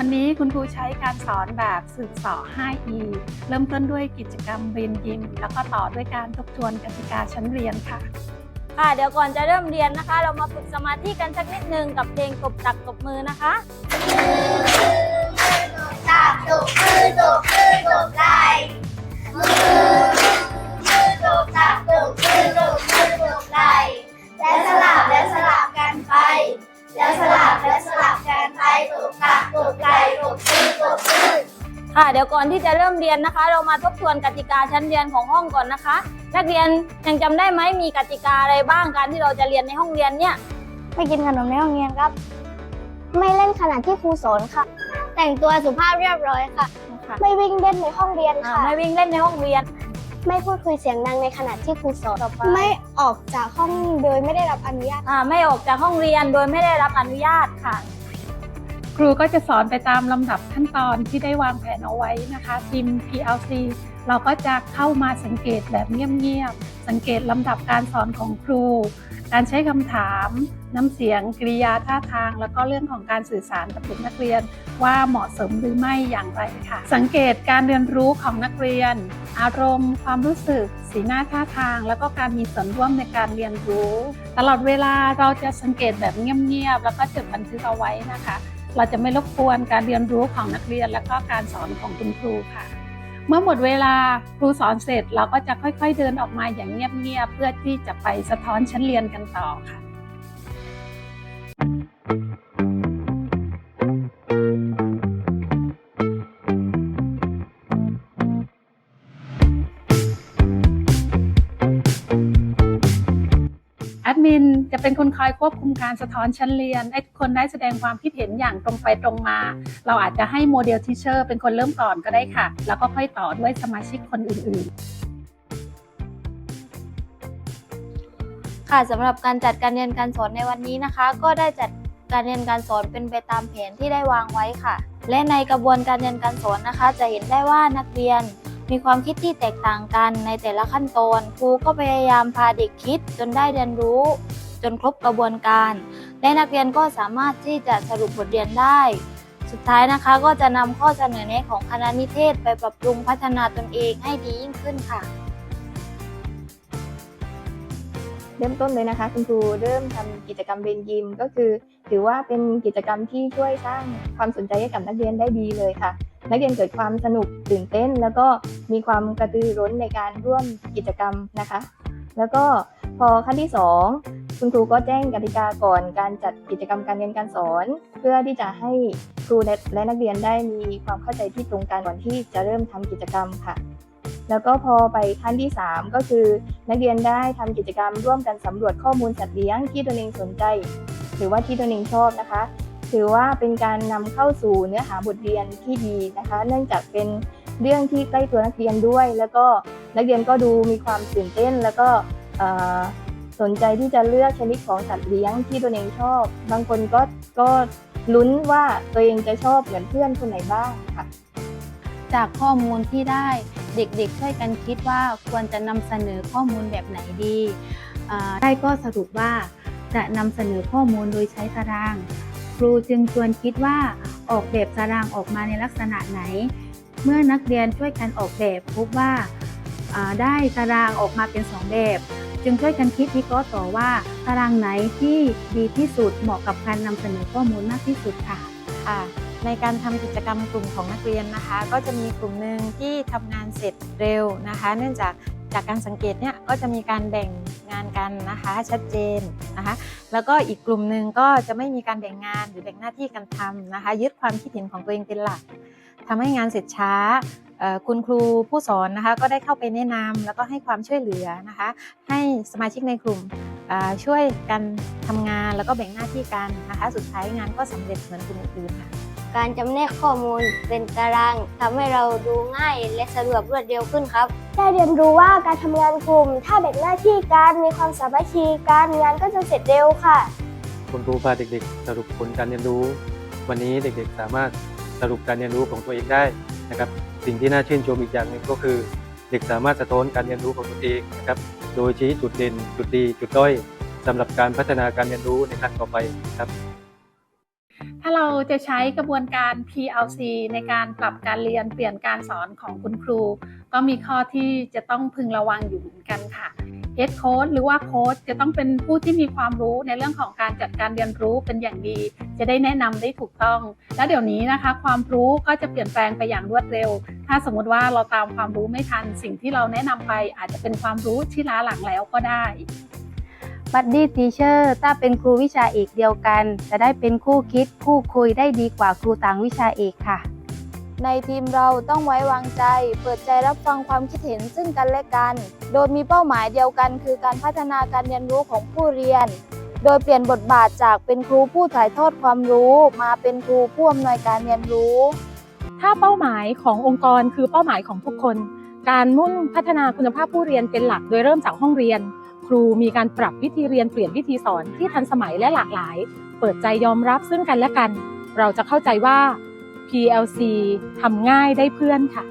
วันนี้คุณครูใช้การสอนแบบสืบเสอ 5E เริ่มต้นด้วยกิจกรรมเรียนยิมแล้วก็ต่อด้วยการทบทวนกติกาชั้นเรียนค่ะ ค่ะเดี๋ยวก่อนจะเริ่มเรียนนะคะ เรามาฝึกสมาธิกันสักนิดนึงกับเพลงตบตักตบมือนะคะจับตบมือตบมือตบไหล่มือ ค่ะเดี๋ยวก่อนที่จะเริ่มเรียนนะคะ เรามาทบทวนกติกาชั้นเรียนของห้องก่อนนะคะ นักเรียนยังจำได้ไหมมีกติกาอะไรบ้างการที่เราจะเรียนในห้องเรียนเนี่ยไม่กินขนมในห้องเรียนครับ ไม่เล่นขณะที่ครูสอนค่ะ แต่งตัวสุภาพเรียบร้อยค่ะ ไม่วิ่งเล่นในห้องเรียนอ่าค่ะไม่วิ่งเล่นในห้องเรียน ไม่พูดคุยเสียงดังในขณะที่ครูสอนต่อไปไม่ออกจากห้องโดยไม่ได้รับอนุญาตอ่าไม่ออกจากห้องเรียนโดยไม่ได้รับอนุญาตค่ะ ครูก็จะสอนไปตามลำดับขั้นตอนที่ได้วางแผนเอาไว้นะคะทีม PLC เราก็จะเข้ามาสังเกตแบบเงียบๆ สังเกตลำดับการสอนของครู การใช้คำถาม น้ำเสียง กริยาท่าทาง แล้วก็เรื่องของการสื่อสารกับเด็กนักเรียน ว่าเหมาะสมหรือไม่อย่างไรค่ะ สังเกตการเรียนรู้ของนักเรียน อารมณ์ ความรู้สึก สีหน้าท่าทาง แล้วก็การมีส่วนร่วมในการเรียนรู้ ตลอดเวลาเราจะสังเกตแบบเงียบๆ แล้วก็จดบันทึกเอาไว้นะคะ เราจะไม่รบกวนการเรียนรู้ของนักเรียน และก็การสอนของคุณครูค่ะ เมื่อหมดเวลาครูสอนเสร็จเราก็จะค่อยๆเดินออกมาอย่างเงียบๆเพื่อที่จะไปสะท้อนชั้นเรียนกันต่อค่ะ มินจะเป็นคนคอยควบคุมการสะท้อนชั้นเรียนให้ทุกคนได้แสดงความคิดเห็นอย่างตรงไปตรงมา เราอาจจะให้โมเดลทิเชอร์เป็นคนเริ่มก่อนก็ได้ค่ะ แล้วก็ค่อยต่อด้วยสมาชิกคนอื่นๆ ค่ะสำหรับการจัดการเรียนการสอนในวันนี้นะคะ ก็ได้จัดการเรียนการสอนเป็นไปตามแผนที่ได้วางไว้ค่ะ และในกระบวนการเรียนการสอนนะคะ จะเห็นได้ว่านักเรียน มีความคิดที่แตกต่างกันในแต่ละขั้นตอนครูก็พยายามพาเด็กคิดจนได้เรียนรู้ จนครบกระบวนการ และนักเรียนก็สามารถที่จะสรุปบทเรียนได้ สุดท้ายนะคะก็จะนำข้อเสนอแนะของคณะนิเทศไปปรับปรุงพัฒนาตนเองให้ดียิ่งขึ้นค่ะ เริ่มต้นเลยนะคะคุณครูเริ่มทำกิจกรรมเรียนยิมก็คือ ถือว่าเป็นกิจกรรมที่ช่วยสร้างความสนใจให้กับนักเรียนได้ดีเลยค่ะ นักเรียนเกิดความสนุกตื่นเต้น แล้วก็มีความกระตือร้นในการร่วมกิจกรรมนะคะ แล้วก็พอขั้นที่ 2 คุณครูก็แจ้งกติกาก่อนการจัดกิจกรรมการเรียนการสอน เพื่อที่จะให้ครูและนักเรียนได้มีความเข้าใจที่ตรงกันก่อนที่จะเริ่มทำกิจกรรมค่ะ แล้วก็พอไปขั้นที่ 3 ก็คือ นักเรียนได้ทำกิจกรรมร่วมกันสำรวจข้อมูลสัตว์เลี้ยงที่ตนเองสนใจ หรือว่าที่ตนเองชอบนะคะ ถือว่าเป็นการนำเข้าสู่เนื้อหาบทเรียนที่ดีนะคะ เนื่องจากเป็นเรื่องที่ใกล้ตัวนักเรียนด้วย แล้วก็นักเรียนก็ดูมีความตื่นเต้น แล้วก็สนใจที่จะเลือกชนิดของสัตว์เลี้ยงที่ตนเองชอบ บางคนก็ก็ลุ้นว่าตัวเองจะชอบเหมือนเพื่อนคนไหนบ้างค่ะ จากข้อมูลที่ได้เด็กๆช่วยกันคิดว่าควรจะนำเสนอข้อมูลแบบไหนดี ได้ก็สรุปว่าจะนำเสนอข้อมูลโดยใช้ตาราง ครูจึงชวนคิดว่าออกแบบตารางออกมาในลักษณะไหน เมื่อนักเรียนช่วยกันออกแบบพบว่าาได้ตารางออกมาเป็นสองแบบ จึงช่วยกันคิดวิเคราะห์ต่อว่า ตารางไหนที่ดีที่สุดเหมาะกับการนำเสนอข้อมูลมากที่สุดค่ะค่ะในการทำกิจกรรมกลุ่มของนักเรียนนะคะ ก็จะมีกลุ่มหนึ่งที่ทำงานเสร็จเร็วนะคะ เนื่องจากจากการสังเกตเนี่ยก็จะมีการแบ่งานกันนะคะชัดเจนนะคะ แล้วก็อีกกลุ่มหนึ่งก็จะไม่มีการแบ่งงานหรือแบ่งหน้าที่กันทำนะคะ ยึดความคิดเห็นของตัวเองเป็นหลักทำให้งานเสร็จช้าคุณครูผู้สอนนะคะก็ได้เข้าไปแนะนำแล้วก็ให้ความช่วยเหลือนะคะ ให้สมาชิกในกลุ่มช่วยกันทำงานแล้วก็แบ่งหน้าที่กันนะคะ สุดท้ายงานก็สำเร็จเหมือนกลุ่มอื่นค่ะ การจำแนกข้อมูลเป็นตารางทำให้เราดูง่ายและสะดวกรวดเร็วขึ้นครับ ได้เรียนรู้ว่าการทำงานกลุ่ม ถ้าแบ่งหน้าที่กันมีความสามัคคีกันงานก็จะเสร็จเร็วค่ะ คุณครูพาเด็กๆ สรุปผลการเรียนรู้ วันนี้เด็กๆ สามารถสรุปการเรียนรู้ของตัวเองได้นะครับสิ่งที่น่าชื่นชมอีกอย่างหนึ่งก็คือ เด็กสามารถสะท้อนการเรียนรู้ของตัวเองนะครับโดยชี้จุดเด่นจุดดีจุดด้อยสำหรับการพัฒนาการเรียนรู้ในครั้งต่อไปครับ ถ้าเราจะใช้กระบวนการ PLC ในการปรับการเรียนเปลี่ยนการสอนของคุณครู ก็มีข้อที่จะต้องพึงระวังอยู่เหมือนกันค่ะ Head Coach หรือว่าโค้ชจะต้องเป็นผู้ที่มีความรู้ในเรื่องของการจัดการเรียนรู้เป็นอย่างดี จะได้แนะนำได้ถูกต้อง และเดี๋ยวนี้นะคะ ความรู้ก็จะเปลี่ยนแปลงไปอย่างรวดเร็ว ถ้าสมมติว่าเราตามความรู้ไม่ทัน สิ่งที่เราแนะนำไปอาจจะเป็นความรู้ที่ล้าหลังแล้วก็ได้ บัดดี้ทีเชอร์ถ้าเป็นครูวิชาเอกเดียวกัน จะได้เป็นคู่คิดคู่คุยได้ดีกว่าครูต่างวิชาเอกค่ะ ในทีมเราต้องไว้วางใจ เปิดใจรับฟังความคิดเห็นซึ่งกันและกัน โดยมีเป้าหมายเดียวกัน คือการพัฒนาการเรียนรู้ของผู้เรียน โดยเปลี่ยนบทบาทจากเป็นครูผู้ถ่ายทอดความรู้ มาเป็นครูผู้อำนวยการเรียนรู้ ถ้าเป้าหมายขององค์กรคือเป้าหมายของทุกคน การมุ่งพัฒนาคุณภาพผู้เรียนเป็นหลัก โดยเริ่มจากห้องเรียน ครูมีการปรับวิธีเรียนเปลี่ยนวิธีสอนที่ทันสมัยและหลากหลาย เปิดใจยอมรับซึ่งกันและกัน เราจะเข้าใจว่า PLC ทำง่ายได้เพื่อนค่ะ